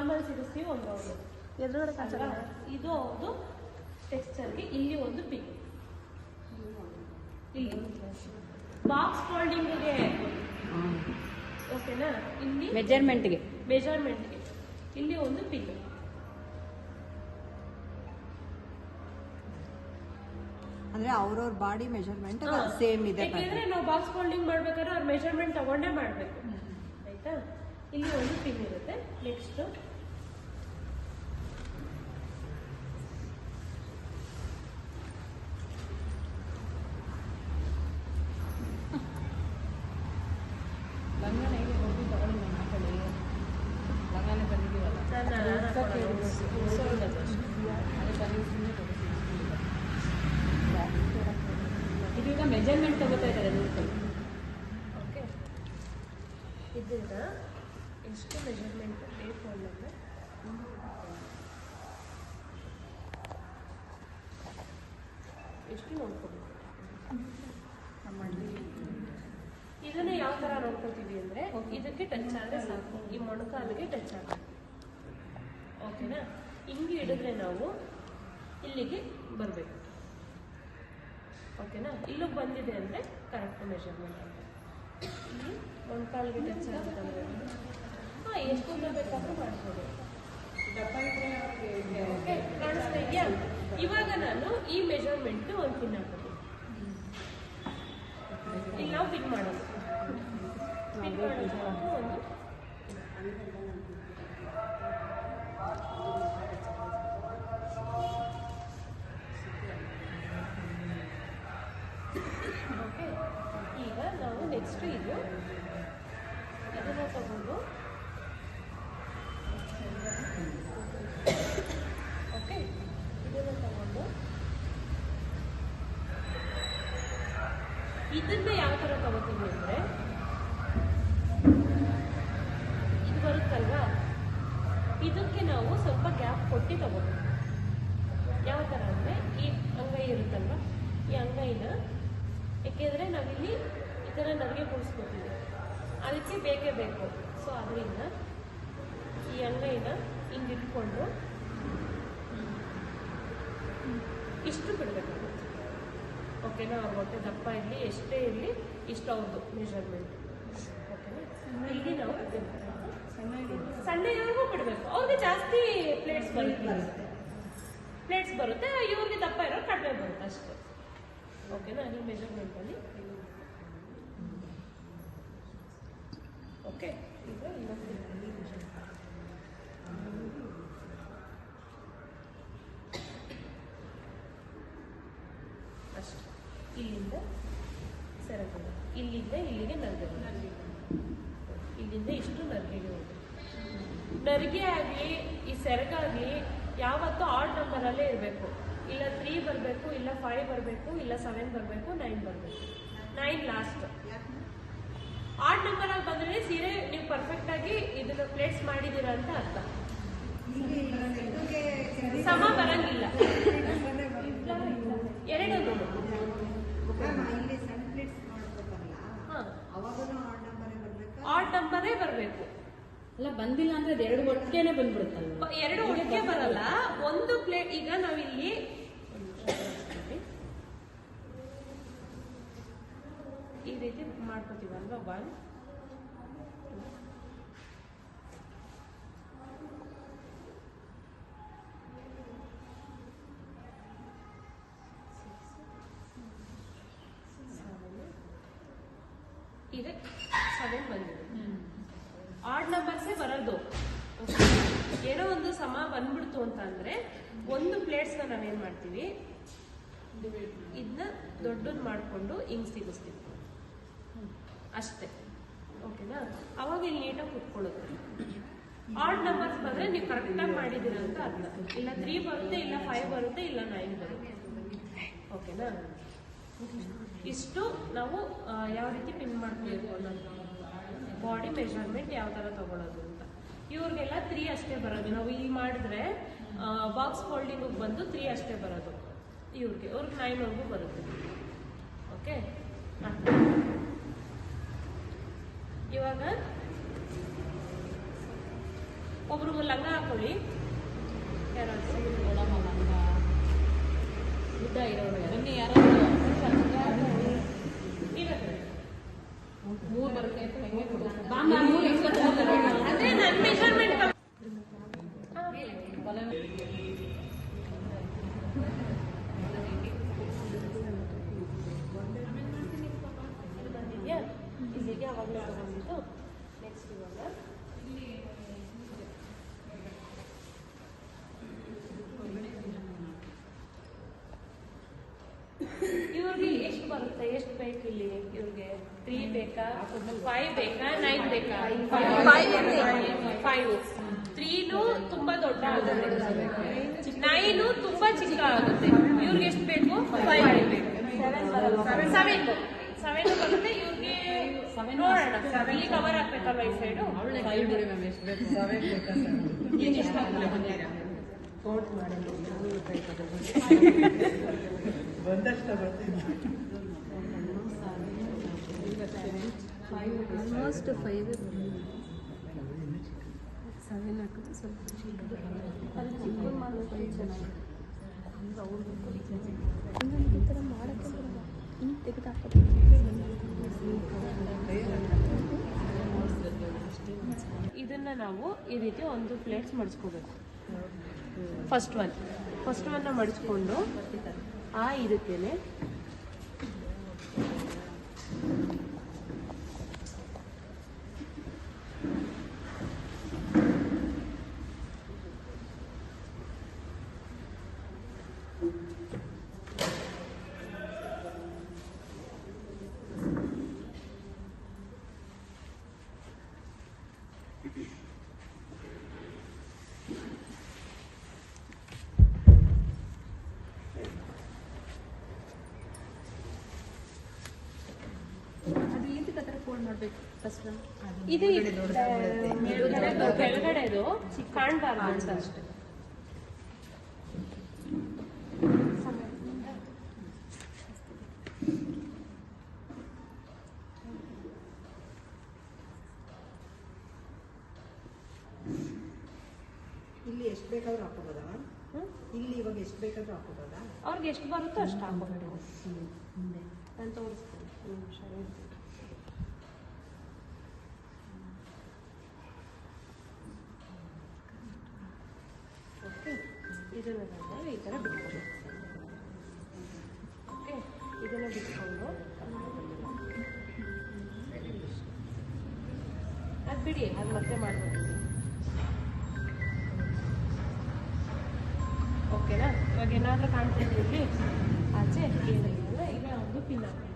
Normal ಸಿಗಿಸ್ತೀವಿ ಒಂದು round ಎದುರುಗಡೆ ಕಾಣಿಸಲ್ಲ. ಇದು ಒಂದು ಟೆಕ್ಸ್ಚರ್ಗೆ ಇಲ್ಲಿ ಒಂದು ಪಿನ್ ಇಲ್ಲಿ. ಬಾಕ್ಸ್ ಫೋಲ್ಡಿಂಗ್ಗೆ ಓಕೆನಾ ಇಲ್ಲಿ ಮೆಜರ್ಮೆಂಟ್ಗೆ ಮೆಜರ್ಮೆಂಟ್ಗೆ ಇಲ್ಲಿ ಒಂದು ಪಿನ್ ಅಂದ್ರೆ ಅವ್ರವ್ರ ಬಾಡಿ ಮೆಜರ್ಮೆಂಟ್ ಸೇಮ್ ಇದೆ ಯಾಕೆಂದ್ರೆ ನಾವು ಬಾಕ್ಸ್ ಫೋಲ್ಡಿಂಗ್ ಮಾಡ್ಬೇಕಾದ್ರೆ ಅವ್ರ ಮೆಜರ್ಮೆಂಟ್ ತಗೊಂಡೇ ಮಾಡ್ಬೇಕು. ಆಯ್ತಾ? ಇಲ್ಲಿ ಒಂದು ಪಿನ್ ಇರುತ್ತೆ. ನೆಕ್ಸ್ಟ್ ಇದೀಗ ಮೆಜರ್ಮೆಂಟ್ ತಗೋತಾ ಇದ್ದಾರೆ ನೋಡ್ಕೊಳ್ಳಿ ಓಕೆ ಇದನ್ನ ಎಷ್ಟು ಮೆಜರ್ಮೆಂಟ್ ಬೇಕು ಅನ್ನೋದು ಎಷ್ಟು ನೋಡ್ಕೋಬೇಕು? ಇದನ್ನ ಯಾವ ತರ ನೋಡ್ಕೊತೀವಿ ಅಂದ್ರೆ ಇದಕ್ಕೆ ಟಚ್ ಆದ್ರೆ ಸಾಕು. ಈ ಮೊಣಕಾಲಿಗೆ ಟಚ್ ಆಗಬೇಕು ಓಕೆನಾ ಹಿಂಗೆ ಇಡಿದ್ರೆ ನಾವು ಇಲ್ಲಿಗೆ ಬರಬೇಕು. ಓಕೆನಾ ಇಲ್ಲಿಗೆ ಬಂದಿದೆ ಅಂದರೆ ಕರೆಕ್ಟ್ ಮೆಷರ್ಮೆಂಟ್ ಅಂತ. ಇಲ್ಲಿ ಮೊಣಕಾಲಿಗೆ ಟಚ್ ಆಗುತ್ತಂದ್ರೆ. ಹಾಂ, ಎಷ್ಟು ಬೇಕಾದರೂ ಮಾಡ್ಬೋದು. ಕಾಣಿಸ್ತಾ ಇದೆಯಾ? ಇವಾಗ ನಾನು ಈ ಮೆಜರ್ಮೆಂಟ್ ಒಂದು ಪಿನ್ ಹಾಕೋದು ಇಲ್ಲಿ ನಾವು ಪಿನ್ ಮಾಡೋದು. ಮಾಡೋದು ಒಂದು. ಈಗ ನಾವು ನೆಕ್ಸ್ಟ್ ಇದು ಇದನ್ನ ತಗೊಂಡು ಓಕೆ ಇದನ್ನ ತಗೊಂಡು ಇದನ್ನ ಯಾವ ಥರ ತಗೋತೀವಿ ಅಂದರೆ ಇದು ಬರುತ್ತಲ್ವಾ? ಇದಕ್ಕೆ ನಾವು ಸ್ವಲ್ಪ ಗ್ಯಾಪ್ ಕೊಟ್ಟು ತಗೋಬೇಕು. ಯಾವ ಥರ ಅಂದರೆ ಈ ಅಂಗೈ ಇರುತ್ತಲ್ವ? ಈ ಅಂಗೈನ, ಏಕೆಂದರೆ ನಾವಿಲ್ಲಿ ಈ ಥರ ನಮಗೆ ಕೂರಿಸ್ಕೊತೀವಿ. ಅದಕ್ಕೆ ಬೇಕೇ ಬೇಕು. ಸೊ ಅದರಿಂದ ಈ ಅಂಗೈನ ಹಿಂಗೆ ಇಷ್ಟು ಬಿಡಬೇಕಾಗುತ್ತೆ ಓಕೆನಾ ಅವ್ರ ಹೊಟ್ಟೆ ದಪ್ಪ ಇರಲಿ ಎಷ್ಟೇ ಇರಲಿ ಇಷ್ಟು ಅವ್ರದ್ದು ಮೆಷರ್ಮೆಂಟ್ ಓಕೆನಾ ಇಲ್ಲಿ ನಾವು ಸಣ್ಣ ಇರೋರ್ಗೂ ಬಿಡಬೇಕು. ಅವ್ರಿಗೆ ಜಾಸ್ತಿ ಪ್ಲೇಟ್ಸ್ ಬರುತ್ತೆ. ಪ್ಲೇಟ್ಸ್ ಬರುತ್ತೆ ಇವ್ರಿಗೆ ದಪ್ಪ ಇರೋ ಕಡಿಮೆ ಬರುತ್ತೆ ಅಷ್ಟೇ. ಓಕೆನಾ ಈ ಮೆಷರ್ಮೆಂಟಲ್ಲಿ ಓಕೆ ಈಗ ಇನ್ನೊಂದು ಅಷ್ಟೇ ಇಲ್ಲಿಂದ ಸೆರಗು ಇಲ್ಲಿಂದ ಇಲ್ಲಿಗೆ ನರ್ಗೆ ಇಲ್ಲಿಂದ ಇಷ್ಟು ನರ್ಗೆಗೆ ಹೋಗುತ್ತೆ ನರಿಗೆ ಆಗಲಿ ಈ ಸೆರಗಾಗಲಿ ಯಾವತ್ತೂ ನಂಬರಲ್ಲೇ ಇರಬೇಕು. ಇಲ್ಲ ತ್ರೀ ಬರಬೇಕು ಇಲ್ಲ ಫೈವ್ ಬರಬೇಕು ಇಲ್ಲ ಸೆವೆನ್ ಬರಬೇಕು ನೈನ್ ಬರಬೇಕು. ನೈನ್ ಲಾಸ್ಟ್ ಆಡ್ ನಂಬರ್ ಆಗಿ ಬಂದ್ರೆ ಸೀರೆ ನೀವು ಪರ್ಫೆಕ್ಟ್ ಆಗಿ ಇದನ್ನ ಪ್ಲೇಸ್ ಮಾಡಿದ್ದೀರಾ ಅಂತ ಅರ್ಥ. ಸಮ ಬರಂಗಿಲ್ಲ. ಎರಡು ಆಡ್ ನಂಬರೇ ಬರಬೇಕು. ಅಲ್ಲ ಬಂದಿಲ್ಲ ಅಂದ್ರೆ ಅದು ಎರಡು ಒಟ್ಟಿಗೆನೆ ಬಂದ್ಬಿಡುತ್ತಲ್ಲ ಎರಡು ಒಟ್ಟಿಗೆ ಬರಲ್ಲ. ಒಂದು ಪ್ಲೇಟ್ ಈಗ ನಾವಿಲ್ಲಿ ಈ ರೀತಿ ಮಾಡ್ಕೋತೀವಲ್ವಾ ಒನ್ ದೊಡ್ಡದ್ ಮಾಡಿಕೊಂಡು ಹಿಂಗ್ ಸಿಗಿಸ್ತೀವಿ. ಅಷ್ಟೇ. ಓಕೆನಾ? ಅವಾಗ ಇಲ್ಲಿ ನೀಟಾಗಿ ಕುತ್ಕೊಳ್ಳುತ್ತೆ ಆಡ್ ನಂಬರ್ಸ್ ಬಂದ್ರೆ ನೀವು ಕರೆಕ್ಟಾಗಿ ಮಾಡಿದ್ದೀರ ಅಂತ ಅರ್ಥ. ಇಲ್ಲ ತ್ರೀ ಬರುತ್ತೆ, ಇಲ್ಲ ಫೈವ್ ಬರುತ್ತೆ, ಇಲ್ಲ ನೈನ್ ಬರುತ್ತೆ. ಓಕೆನಾ? ಇಷ್ಟು ನಾವು ಯಾವ ರೀತಿ ಪಿನ್ ಮಾಡ್ಕೋಬೇಕು ಅನ್ನೋದು. ಬಾಡಿ ಮೆಷರ್ಮೆಂಟ್ ಯಾವ ಥರ ತಗೊಳ್ಳೋದು ಅಂತ. ಇವ್ರಿಗೆಲ್ಲ ತ್ರೀ ಅಷ್ಟೇ ಬರೋದು. ನಾವು ಇಲ್ಲಿ ಮಾಡಿದ್ರೆ ಬಾಕ್ಸ್ ಫೋಲ್ಡಿಂಗ್ ಬಂದು ತ್ರೀ ಅಷ್ಟೇ ಬರೋದು. ಇವ್ರಿಗೆ ಅವ್ರಿಗೆ ನೈನ್ವರೆಗೂ ಬರುತ್ತೆ. ಓಕೆ ಇವಾಗ ಒಬ್ರು ಲಂಗ ಹಾಕೊಳ್ಳಿ ಯಾರಾದ್ರೂ ಉದ್ದ ಇರೋರು ಯಾರು? ನೀವೇ ಹೇಳಿ. ಮೂರ್ ಬರುತ್ತೆ. ಅಂದ್ರೆ ನನ್ನ ಮೆಷರ್ಮೆಂಟ್ ಇವ್ರಿಗೆ ಎಷ್ಟು ಬರುತ್ತೆ? ಎಷ್ಟು ಬೇಕು ಇಲ್ಲಿ ಇವ್ರಿಗೆ? ತ್ರೀ ಬೇಕಾ? ಫೈವ್ ಬೇಕಾ? ನೈನ್ ಬೇಕಾ? ಫೈವ್ ತ್ರೀನು ತುಂಬಾ ದೊಡ್ಡ ಆಗುತ್ತೆ. ನೈನು ತುಂಬಾ ಚಿಕ್ಕ ಆಗುತ್ತೆ. ಇವ್ರಿಗೆ ಎಷ್ಟು ಬೇಕು? ಫೈವ್ ಸೆವೆನ್ ಸೆವೆನ್ ಬರುತ್ತೆ. ಇವ್ರಿಗೆ ನೋಡೋಣ. ಇಲ್ಲಿ ಕವರ್ ಹಾಕ್ಬೇಕಲ್ವಾ ಈ ಸೈಡು ಎಷ್ಟು ಬೇಕು? ಆಗ್ತದೆ ಬಂದಿರಾ? ಆಲ್ಮೋಸ್ಟ್ ಫೈವ್ ಸೆವೆನ್ ಹಾಕಿದ್ರೆ ಸ್ವಲ್ಪ ಈ ಥರ ಮಾಡೋಕ್ಕೆ ಬರಲ್ಲ ಹಿಂಗೆ ತೆಗೆದು ಹಾಕೋದು ಇದನ್ನ ನಾವು ಈ ರೀತಿ ಒಂದು ಪ್ಲೇಟ್ಸ್ ಮಡಿಸ್ಕೋಬೇಕು. ಫಸ್ಟ್ ಒನ್ ಫಸ್ಟ್ ಒನ್ನ ಮಡಿಸ್ಕೊಂಡು ಆ ಇದಕ್ಕೇನೆ ಅದು ಏನಕ್ಕೆ ಆ ಥರ ಫೋಲ್ಡ್ ಮಾಡಬೇಕು ಫಸ್ಟ್ ಇದು ಕೆಳಗಡೆ- ಕೆಳಗಡೆದು ಕಾಣಬಾರ್ದು ಅಂತ ಅಷ್ಟೇ. ಇಲ್ಲಿ ಎಷ್ಟು ಬೇಕಾದ್ರೂ ಹಾಕೋಬೋದಾ ಹ್ಮ್? ಇಲ್ಲಿ ಇವಾಗ ಎಷ್ಟು ಬೇಕಾದ್ರೂ ಹಾಕೋಬೋದಾ ಅವ್ರಿಗೆ ಎಷ್ಟು ಬರುತ್ತೋ ಅಷ್ಟು ಹಾಕೋಬೇಕು ನಾನು ತೋರಿಸ್ತೀನಿ. ಒಂದು ನಿಮಿಷ ಇರಿ. ಓಕೆ ಇದನ್ನು ನಾವು ಈ ಥರ ಬಿಟ್ಕೊಂಡು. ಓಕೆ, ಇದನ್ನು ಬಿಟ್ಕೊಂಡು. ಅದು ಬಿಡಿ, ಅದು ಮತ್ತೆ ಮಾಡ್ಬೋದು. ಓಕೆನಾ? ಇವಾಗ ಏನಾದರೂ ಕಾಣ್ತಾ ಇದ್ದೀವಿ ಆಚೆ, ಏನಿಲ್ಲ. ಈಗ ಒಂದು ಪಿನ್ ಹಾಕಿ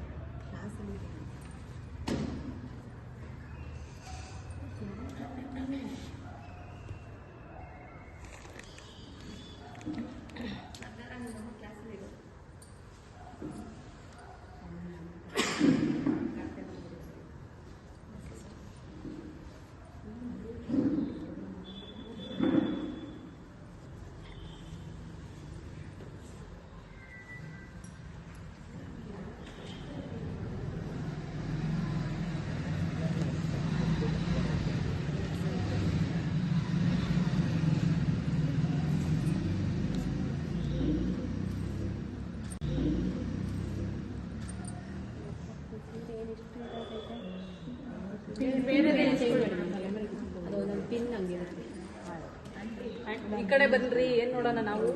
ಈ ಕಡೆ ಬನ್ರಿ ಏನ್ ನೋಡೋಣ ನಾವು?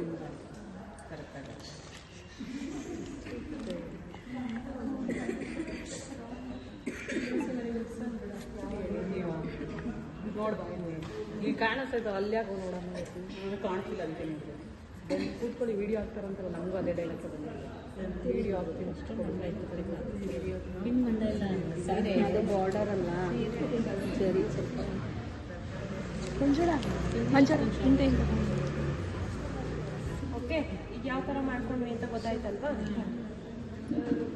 ಈಗ ಕಾಣಿಸ್ತೈತೆ ಅಲ್ಲಿ ಯಾಕೆ ನೋಡೋಣ. ಕಾಣಿಸಿಲ್ಲ ಅಂತ ಕೂತ್ಕೊಳ್ಳಿ ವಿಡಿಯೋ ಹಾಕ್ತಾರಂತಲ್ಲ ನಮಗೂ ಅದೇ ಡೈಲಾಗ್ ವಿಡಿಯೋ ಹಾಕ್ತೀನಿ ಅಷ್ಟು ಪಿನ್ ಮಂಡ ಇಲ್ಲ ಸರಿ ಅದು ಬಾರ್ಡರ್ ಅಲ್ಲ. ಸರಿ ಸ್ವಲ್ಪ ಮಂಜುಳ ಮಂಜುಳ ಹಿಂದೆ ಹಿಂದೆ ಓಕೆ ಈಗ ಯಾವ ಥರ ಮಾಡ್ಕೊಂಡ್ವಿ ಅಂತ ಗೊತ್ತಾಯ್ತಲ್ವಾ?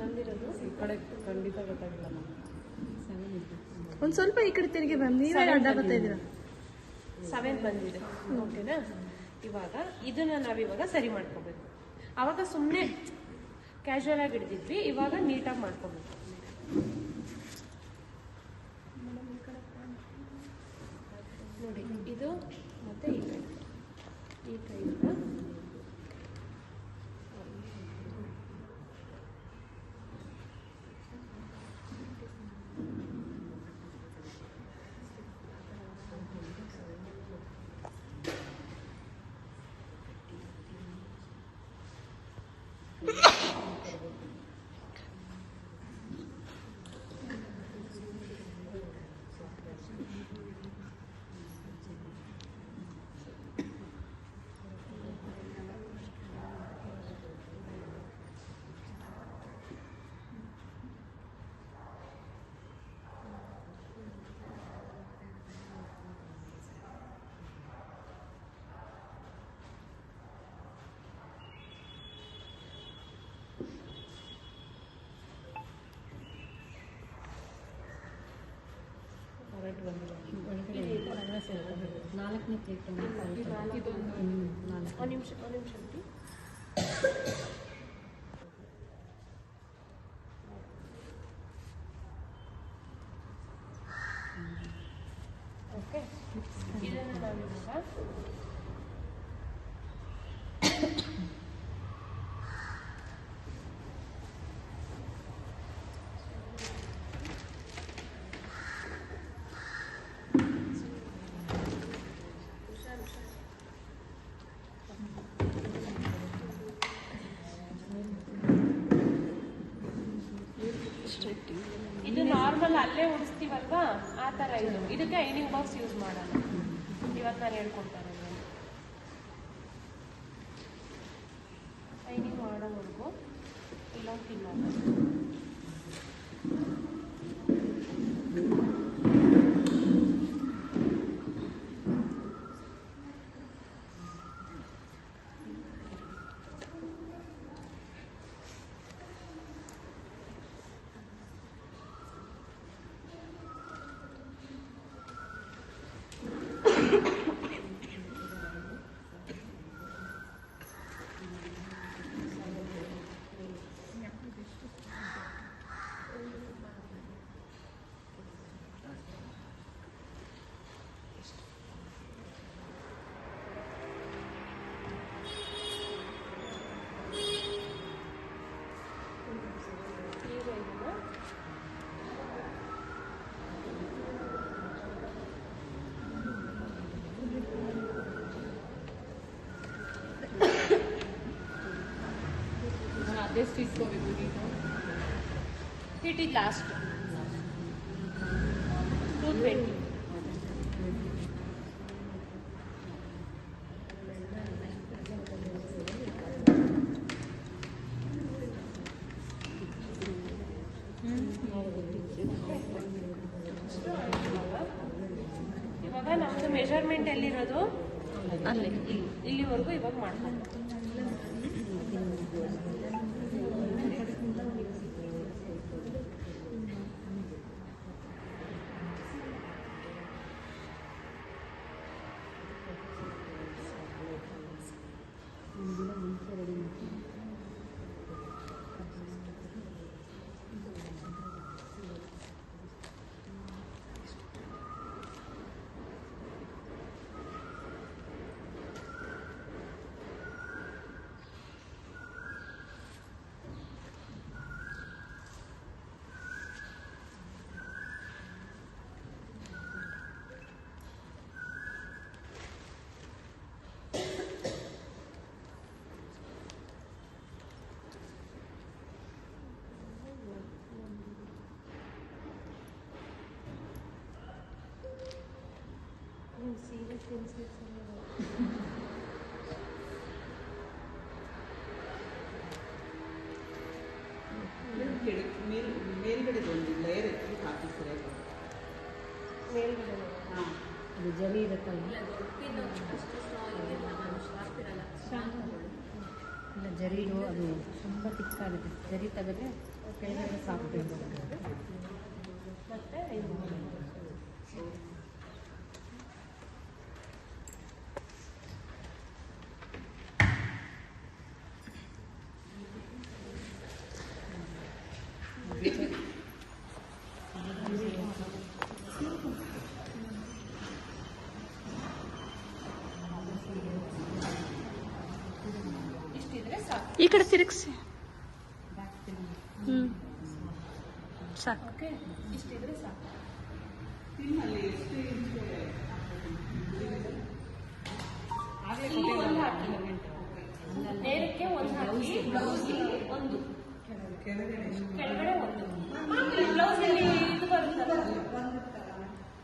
ಬಂದಿರೋದು. ಈ ಕಡೆ ಖಂಡಿತ ಗೊತ್ತಾಗಿಲ್ಲ ಒಂದು ಸ್ವಲ್ಪ ಈ ಕಡೆ ತಿರುಗಿ ಬನ್ನಿ ನೀವೇ ಅಡ್ಡ ಬರ್ತಾ ಇದ್ದೀರಾ ಸೆವೆನ್ ಬಂದಿದೆ. ಓಕೆನಾ? ಇವಾಗ ಇದನ್ನ ನಾವಿವಾಗ ಸರಿ ಮಾಡ್ಕೋಬೇಕು. ಅವಾಗ ಸುಮ್ಮನೆ ಕ್ಯಾಶುವಲ್ ಆಗಿ ಹಿಡಿದಿದ್ವಿ ಇವಾಗ ನೀಟಾಗಿ ಮಾಡ್ಕೋಬೇಕು. ನೋಡಿ ಇದು ಮತ್ತು ಈ ಕೈ. ಈ ಕೈಯಿಂದ ನಾಲ್ಕನೇ ಪ್ಲೇಟ್ ಒಂದು ನಿಮಿಷ ಒಂದು ನಿಮಿಷ ಓಕೆ. ಇದನ್ನು ನಾವಿವಾಗ ಇದು ನಾರ್ಮಲ್ ಅಲ್ಲೇ ಉಡಿಸ್ತೀವಲ್ವಾ? ಆ ತರ ಇದು. ಇದಕ್ಕೆ ಐನಿಂಗ್ ಬಾಕ್ಸ್ ಯೂಸ್ ಮಾಡೋಣ. ಇವತ್ತು ನಾನು ಹೇಳ್ಕೊಡ್ತಾರೆ ಐನಿಂಗ್ ಮಾಡೋವರೆಗೂ ಇಲ್ಲೊಂದು ತಿನ್ನಲ್ಲ ಈಗ ಇದನ್ನ ಅದೆಷ್ಟು ಇಸ್ಕೋಬೇಕು ಈಗ it is last two twenty ಇವಾಗ ನಮ್ದು ಮೆಜರ್ಮೆಂಟ್ ಎಲ್ಲಿರೋದು? ಅಲ್ಲಿ. ಇಲ್ಲಿವರೆಗೂ ಇವಾಗ ಮಾಡ್ಕೊಂಡು ಮೇಲ್ಗಡೆ ಒಂದು ಲೇಯರ್ ಎತ್ತಿ ಹಾಕಿ ಸರಿಯಾಗಿ ಮೇಲ್ಗಡೆ ಹಾಂ ಅದು ಜರಿ ಇರುತ್ತಲ್ಲ ಇಲ್ಲ ಜರಿದು ಅದು ತುಂಬ ತಿಕ್ಕಾಗುತ್ತೆ ಜರಿ ತೆಗೆದ್ರೆ ಕೆಳಗಡೆ ಸಾಕು ಮತ್ತೆ ಈ ಕಡೆ ತಿರುಗಿಸಿ. ಹ್ಞೂ ಸಾಕು.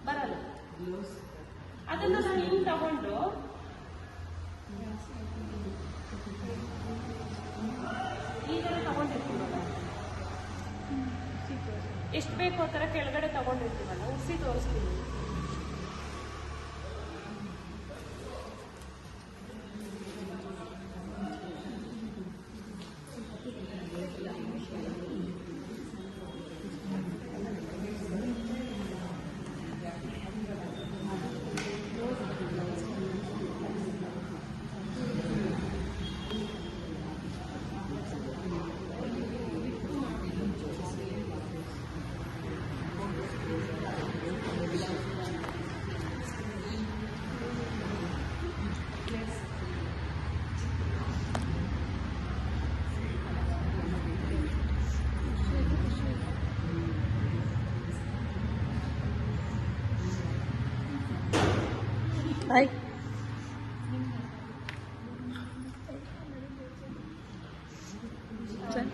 ಬರಲ್ಲ. ಅದನ್ನ ನಾನು ಹಿಂಗ್ ತಗೊಂಡು. ಈ ತಗೊಂಡಿರ್ತೀವಲ್ಲ? ಎಷ್ಟು ಬೇಕು ಆ ಥರ ಕೆಳಗಡೆ ತಗೊಂಡಿರ್ತೀವಲ್ಲ ಉಸಿ ತೋರಿಸ್ತೀವಿ ಬಾಯ್ ಸರಿ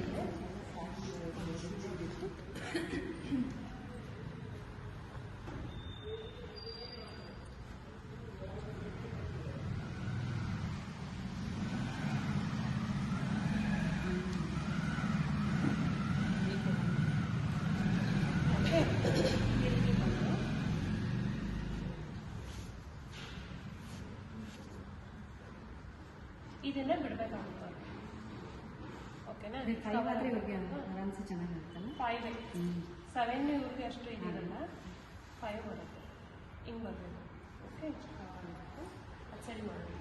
ಇದನ್ನ ಬಿಡ್ಬೇಕಾಗುತ್ತೆ ಓಕೆನಾ ಆರಾಮ್ಸೆ ಚೆನ್ನಾಗಿರುತ್ತಲ್ಲ ಫೈವ್ ಸೆವೆನ್ ಇವ್ರಿಗೆ ಅಷ್ಟು ಇದಿರಲ್ಲ. ಫೈವ್ ಬರುತ್ತೆ. ಹಿಂಗೆ ಬರಬೇಕು. ಓಕೆ ಅದು ಸರಿ ಮಾಡಿ